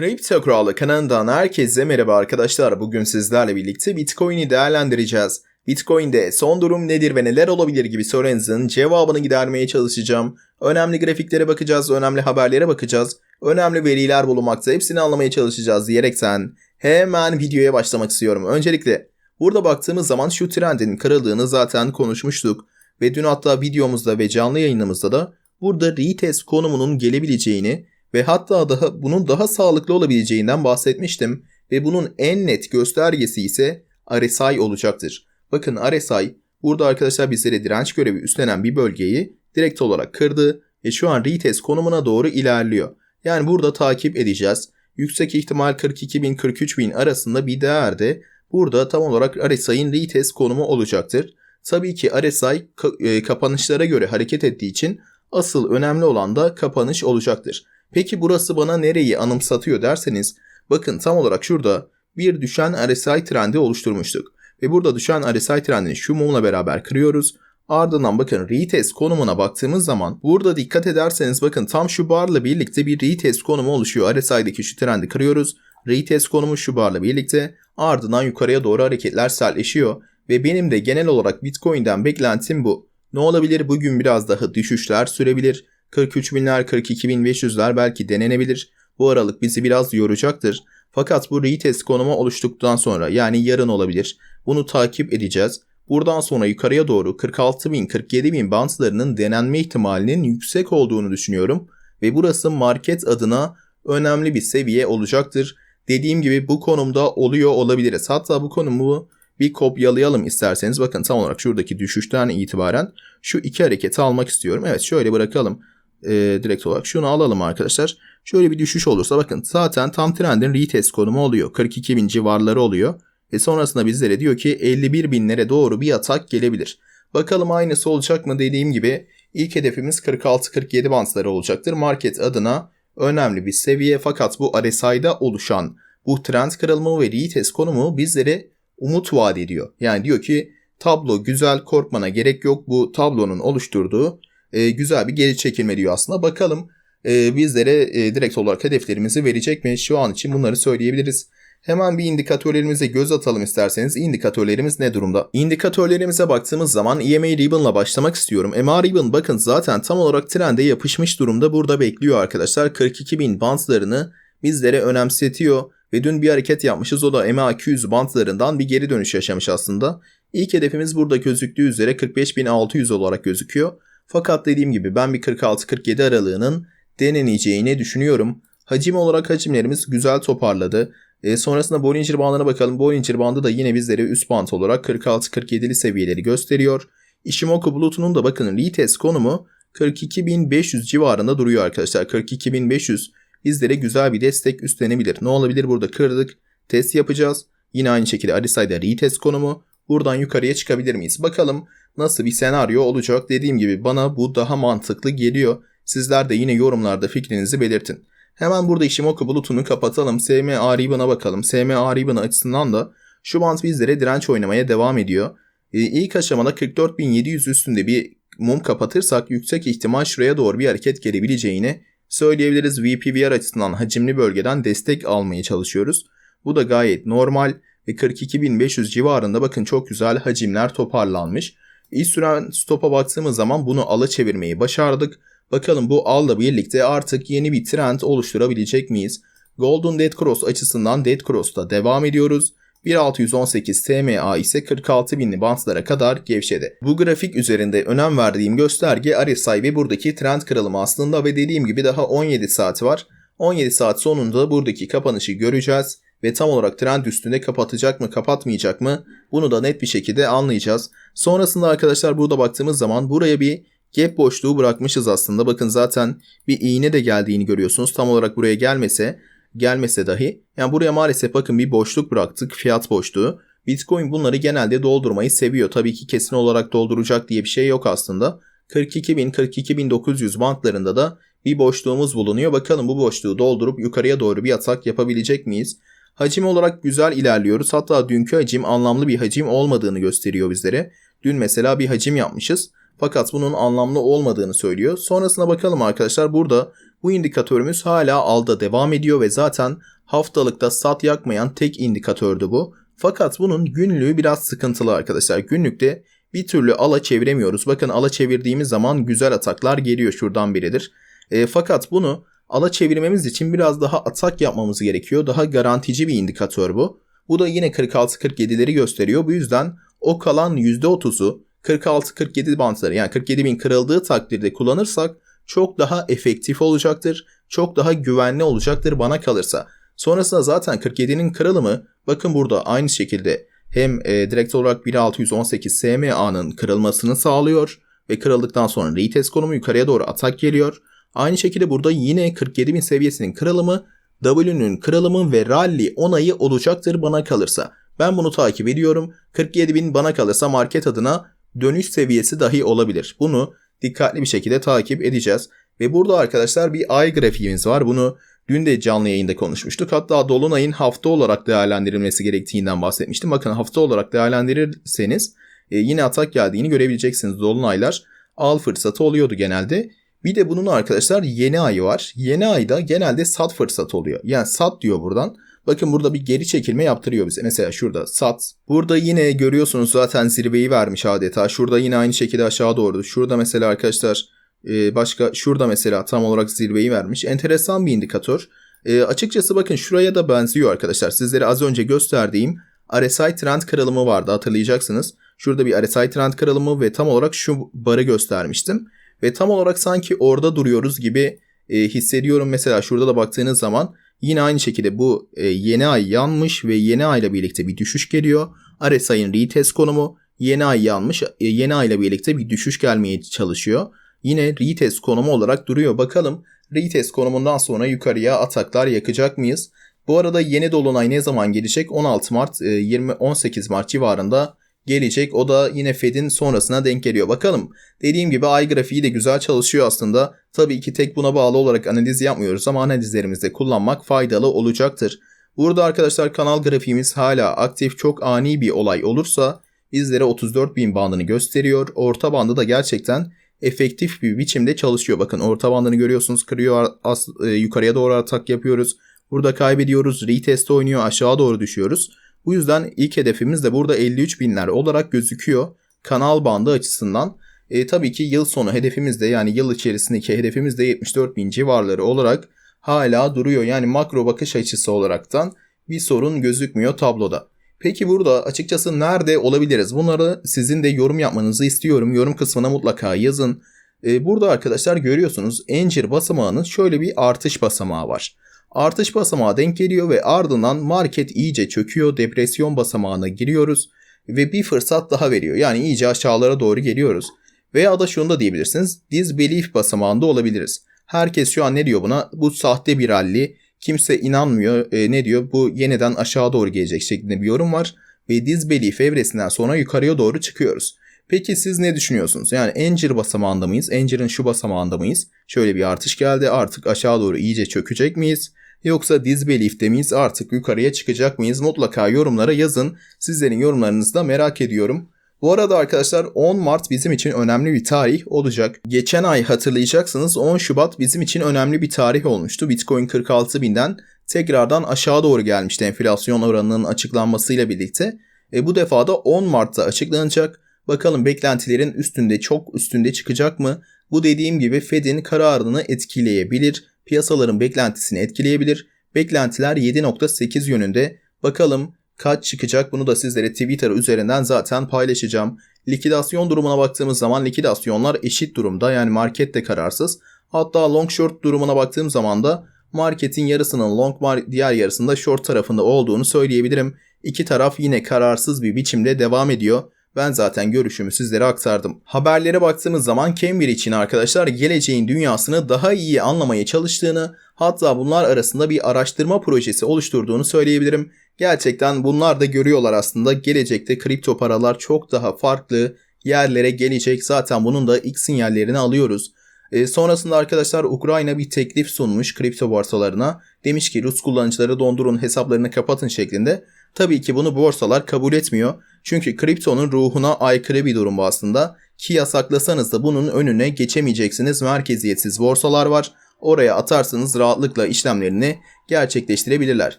Crypto Kralı kanalından herkese merhaba arkadaşlar. Bugün sizlerle birlikte Bitcoin'i değerlendireceğiz. Bitcoin'de son durum nedir ve neler olabilir gibi sorularınızın cevabını gidermeye çalışacağım. Önemli grafiklere bakacağız, önemli haberlere bakacağız. Önemli veriler bulunmakta hepsini anlamaya çalışacağız diyerekten hemen videoya başlamak istiyorum. Öncelikle burada baktığımız zaman şu trendin kırıldığını zaten konuşmuştuk. Ve dün hatta videomuzda ve canlı yayınımızda da burada retest konumunun gelebileceğini ve hatta daha bunun daha sağlıklı olabileceğinden bahsetmiştim ve bunun en net göstergesi ise RSI olacaktır. Bakın RSI burada arkadaşlar bizlere direnç görevi üstlenen bir bölgeyi direkt olarak kırdı ve şu an retest konumuna doğru ilerliyor. Yani burada takip edeceğiz. Yüksek ihtimal 42.000-43.000 arasında bir değerde burada tam olarak RSI'nin retest konumu olacaktır. Tabii ki RSI e, kapanışlara göre hareket ettiği için asıl önemli olan da kapanış olacaktır. Peki burası bana nereyi anımsatıyor derseniz bakın tam olarak şurada bir düşen RSI trendi oluşturmuştuk. Ve burada düşen RSI trendini şu mumla beraber kırıyoruz. Ardından bakın retest konumuna baktığımız zaman burada dikkat ederseniz bakın tam şu barla birlikte bir retest konumu oluşuyor. RSI'deki şu trendi kırıyoruz. Retest konumu şu barla birlikte ardından yukarıya doğru hareketler sertleşiyor. Ve benim de genel olarak Bitcoin'den beklentim bu. Ne olabilir? Bugün biraz daha düşüşler sürebilir. 43 binler, 42 bin 500'ler belki denenebilir. Bu aralık bizi biraz yoracaktır. Fakat bu retest konumu oluştuktan sonra yani yarın olabilir. Bunu takip edeceğiz. Buradan sonra yukarıya doğru 46 bin, 47 bin bantlarının denenme ihtimalinin yüksek olduğunu düşünüyorum. Ve burası market adına önemli bir seviye olacaktır. Dediğim gibi bu konumda oluyor olabiliriz. Hatta bu konumu bir kopyalayalım isterseniz. Bakın tam olarak şuradaki düşüşten itibaren şu iki hareketi almak istiyorum. Evet şöyle bırakalım e, direkt olarak. Şunu alalım arkadaşlar. Şöyle bir düşüş olursa bakın zaten tam trendin retest konumu oluyor. 42 bin civarları oluyor. Ve sonrasında bizlere diyor ki 51 binlere doğru bir atak gelebilir. Bakalım aynısı olacak mı dediğim gibi ilk hedefimiz 46-47 bantları olacaktır. Market adına önemli bir seviye fakat bu RSI'da oluşan bu trend kırılma ve retest konumu bizlere umut vaat ediyor. Yani diyor ki tablo güzel korkmana gerek yok bu tablonun oluşturduğu e, güzel bir geri çekilme diyor aslında. Bakalım e, bizlere e, direkt olarak hedeflerimizi verecek mi? Şu an için bunları söyleyebiliriz. Hemen bir indikatörlerimize göz atalım isterseniz. İndikatörlerimiz ne durumda? İndikatörlerimize baktığımız zaman EMA Ribbon'la başlamak istiyorum. EMA Ribbon bakın zaten tam olarak trende yapışmış durumda burada bekliyor arkadaşlar. 42.000 bantlarını bizlere önemsetiyor. Ve dün bir hareket yapmışız. O da EMA 200 bantlarından bir geri dönüş yaşamış aslında. İlk hedefimiz burada gözüktüğü üzere 45.600 olarak gözüküyor. Fakat dediğim gibi ben bir 46-47 aralığının deneneceğini düşünüyorum. Hacim olarak hacimlerimiz güzel toparladı. E, sonrasında Bollinger bandına bakalım. Bollinger bandı da yine bizlere üst band olarak 46-47'li seviyeleri gösteriyor. Ishimoku Bluetooth'un da bakın retest konumu 42.500 civarında duruyor arkadaşlar. 42.500 bizlere güzel bir destek üstlenebilir. Ne olabilir burada kırdık. Test yapacağız. Yine aynı şekilde RSI'de retest konumu. Buradan yukarıya çıkabilir miyiz? Bakalım nasıl bir senaryo olacak. Dediğim gibi bana bu daha mantıklı geliyor. Sizler de yine yorumlarda fikrinizi belirtin. Hemen burada Ishimoku bulutunu kapatalım. SMA Ribbon'a bakalım. SMA Ribbon açısından da şu bant bizlere direnç oynamaya devam ediyor. Ee, ilk aşamada 44.700 üstünde bir mum kapatırsak yüksek ihtimal şuraya doğru bir hareket gelebileceğini söyleyebiliriz. VPVR açısından hacimli bölgeden destek almaya çalışıyoruz. Bu da gayet normal ve 42.500 civarında bakın çok güzel hacimler toparlanmış. İlk süren stopa baktığımız zaman bunu ala çevirmeyi başardık. Bakalım bu alla birlikte artık yeni bir trend oluşturabilecek miyiz? Golden Dead Cross açısından Dead Cross'ta devam ediyoruz. 1618 SMA ise 46.000'li bantlara kadar gevşedi. Bu grafik üzerinde önem verdiğim gösterge RSI ve buradaki trend kırılımı aslında ve dediğim gibi daha 17 saat var. 17 saat sonunda buradaki kapanışı göreceğiz ve tam olarak trend üstünde kapatacak mı kapatmayacak mı bunu da net bir şekilde anlayacağız. Sonrasında arkadaşlar burada baktığımız zaman buraya bir gap boşluğu bırakmışız aslında. Bakın zaten bir iğne de geldiğini görüyorsunuz. Tam olarak buraya gelmese gelmese dahi. Yani buraya maalesef bakın bir boşluk bıraktık. Fiyat boşluğu. Bitcoin bunları genelde doldurmayı seviyor. Tabii ki kesin olarak dolduracak diye bir şey yok aslında. 42.000 42.900 bantlarında da bir boşluğumuz bulunuyor. Bakalım bu boşluğu doldurup yukarıya doğru bir atak yapabilecek miyiz? Hacim olarak güzel ilerliyoruz. Hatta dünkü hacim anlamlı bir hacim olmadığını gösteriyor bizlere. Dün mesela bir hacim yapmışız. Fakat bunun anlamlı olmadığını söylüyor. Sonrasına bakalım arkadaşlar. Burada Bu indikatörümüz hala alda devam ediyor ve zaten haftalıkta sat yakmayan tek indikatördü bu. Fakat bunun günlüğü biraz sıkıntılı arkadaşlar. Günlükte bir türlü ala çeviremiyoruz. Bakın ala çevirdiğimiz zaman güzel ataklar geliyor şuradan biridir. E, fakat bunu ala çevirmemiz için biraz daha atak yapmamız gerekiyor. Daha garantici bir indikatör bu. Bu da yine 46-47'leri gösteriyor. Bu yüzden o kalan %30'u 46-47 bantları yani 47 bin kırıldığı takdirde kullanırsak çok daha efektif olacaktır. Çok daha güvenli olacaktır bana kalırsa. Sonrasında zaten 47'nin kırılımı bakın burada aynı şekilde hem e, direkt olarak 1618 SMA'nın kırılmasını sağlıyor ve kırıldıktan sonra retest konumu yukarıya doğru atak geliyor. Aynı şekilde burada yine 47.000 seviyesinin kırılımı W'nün kırılımı ve rally onayı olacaktır bana kalırsa. Ben bunu takip ediyorum. 47.000 bana kalırsa market adına dönüş seviyesi dahi olabilir. Bunu dikkatli bir şekilde takip edeceğiz. Ve burada arkadaşlar bir ay grafiğimiz var. Bunu dün de canlı yayında konuşmuştuk. Hatta Dolunay'ın hafta olarak değerlendirilmesi gerektiğinden bahsetmiştim. Bakın hafta olarak değerlendirirseniz e, yine atak geldiğini görebileceksiniz. Dolunaylar al fırsatı oluyordu genelde. Bir de bunun arkadaşlar yeni ayı var. Yeni ayda genelde sat fırsatı oluyor. Yani sat diyor buradan. Bakın burada bir geri çekilme yaptırıyor bize. Mesela şurada sat. Burada yine görüyorsunuz zaten zirveyi vermiş adeta. Şurada yine aynı şekilde aşağı doğru. Şurada mesela arkadaşlar e, başka şurada mesela tam olarak zirveyi vermiş. Enteresan bir indikatör. E, açıkçası bakın şuraya da benziyor arkadaşlar. Sizlere az önce gösterdiğim RSI trend kırılımı vardı hatırlayacaksınız. Şurada bir RSI trend kırılımı ve tam olarak şu barı göstermiştim. Ve tam olarak sanki orada duruyoruz gibi e, hissediyorum. Mesela şurada da baktığınız zaman yine aynı şekilde bu e, yeni ay yanmış ve yeni ay ile birlikte bir düşüş geliyor. RSI'nin retest konumu yeni ay yanmış. E, yeni ay ile birlikte bir düşüş gelmeye çalışıyor. Yine retest konumu olarak duruyor. Bakalım retest konumundan sonra yukarıya ataklar yakacak mıyız? Bu arada yeni dolunay ne zaman gelecek? 16 Mart, 20 18 Mart civarında gelecek. O da yine Fed'in sonrasına denk geliyor. Bakalım. Dediğim gibi ay grafiği de güzel çalışıyor aslında. Tabii ki tek buna bağlı olarak analiz yapmıyoruz ama analizlerimizde kullanmak faydalı olacaktır. Burada arkadaşlar kanal grafiğimiz hala aktif çok ani bir olay olursa bizlere 34 bin bandını gösteriyor. Orta bandı da gerçekten efektif bir biçimde çalışıyor. Bakın orta bandını görüyorsunuz kırıyor as, e, yukarıya doğru atak yapıyoruz. Burada kaybediyoruz. Retest oynuyor aşağı doğru düşüyoruz. Bu yüzden ilk hedefimiz de burada 53 binler olarak gözüküyor. Kanal bandı açısından. E, tabii ki yıl sonu hedefimiz de yani yıl içerisindeki hedefimiz de 74 bin civarları olarak hala duruyor. Yani makro bakış açısı olaraktan bir sorun gözükmüyor tabloda. Peki burada açıkçası nerede olabiliriz? Bunları sizin de yorum yapmanızı istiyorum. Yorum kısmına mutlaka yazın. Ee, burada arkadaşlar görüyorsunuz encir basamağının şöyle bir artış basamağı var. Artış basamağı denk geliyor ve ardından market iyice çöküyor. Depresyon basamağına giriyoruz ve bir fırsat daha veriyor. Yani iyice aşağılara doğru geliyoruz. Veya da şunu da diyebilirsiniz. Disbelief basamağında olabiliriz. Herkes şu an ne diyor buna? Bu sahte bir rally. Kimse inanmıyor. E, ne diyor? Bu yeniden aşağı doğru gelecek şeklinde bir yorum var. Ve disbelief evresinden sonra yukarıya doğru çıkıyoruz. Peki siz ne düşünüyorsunuz? Yani Encir basamağında mıyız? Encir'in şu basamağında mıyız? Şöyle bir artış geldi. Artık aşağı doğru iyice çökecek miyiz? Yoksa disbelief'te miyiz? Artık yukarıya çıkacak mıyız? Mutlaka yorumlara yazın. Sizlerin yorumlarınızı da merak ediyorum. Bu arada arkadaşlar 10 Mart bizim için önemli bir tarih olacak. Geçen ay hatırlayacaksınız 10 Şubat bizim için önemli bir tarih olmuştu. Bitcoin 46 binden tekrardan aşağı doğru gelmişti enflasyon oranının açıklanmasıyla birlikte. E, bu defa da 10 Mart'ta açıklanacak. Bakalım beklentilerin üstünde çok üstünde çıkacak mı? Bu dediğim gibi Fed'in kararını etkileyebilir. Piyasaların beklentisini etkileyebilir. Beklentiler 7.8 yönünde. Bakalım kaç çıkacak bunu da sizlere Twitter üzerinden zaten paylaşacağım. Likidasyon durumuna baktığımız zaman likidasyonlar eşit durumda yani market de kararsız. Hatta long short durumuna baktığım zaman da marketin yarısının long diğer yarısında short tarafında olduğunu söyleyebilirim. İki taraf yine kararsız bir biçimde devam ediyor. Ben zaten görüşümü sizlere aktardım. Haberlere baktığımız zaman Cambridge için arkadaşlar geleceğin dünyasını daha iyi anlamaya çalıştığını hatta bunlar arasında bir araştırma projesi oluşturduğunu söyleyebilirim. Gerçekten bunlar da görüyorlar aslında gelecekte kripto paralar çok daha farklı yerlere gelecek. Zaten bunun da ilk sinyallerini alıyoruz. E, sonrasında arkadaşlar Ukrayna bir teklif sunmuş kripto borsalarına. Demiş ki Rus kullanıcıları dondurun hesaplarını kapatın şeklinde. Tabii ki bunu borsalar kabul etmiyor. Çünkü kriptonun ruhuna aykırı bir durum bu aslında. Ki yasaklasanız da bunun önüne geçemeyeceksiniz. Merkeziyetsiz borsalar var. oraya atarsanız rahatlıkla işlemlerini gerçekleştirebilirler.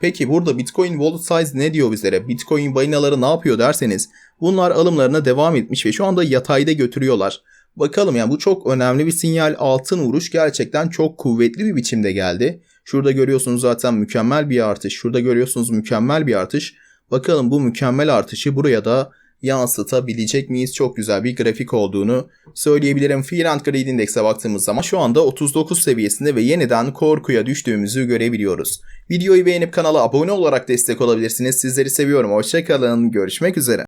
Peki burada Bitcoin Wallet Size ne diyor bizlere? Bitcoin balinaları ne yapıyor derseniz bunlar alımlarına devam etmiş ve şu anda yatayda götürüyorlar. Bakalım yani bu çok önemli bir sinyal. Altın vuruş gerçekten çok kuvvetli bir biçimde geldi. Şurada görüyorsunuz zaten mükemmel bir artış. Şurada görüyorsunuz mükemmel bir artış. Bakalım bu mükemmel artışı buraya da yansıtabilecek miyiz? Çok güzel bir grafik olduğunu söyleyebilirim. Fear and Greed Index'e baktığımız zaman şu anda 39 seviyesinde ve yeniden korkuya düştüğümüzü görebiliyoruz. Videoyu beğenip kanala abone olarak destek olabilirsiniz. Sizleri seviyorum. Hoşçakalın. Görüşmek üzere.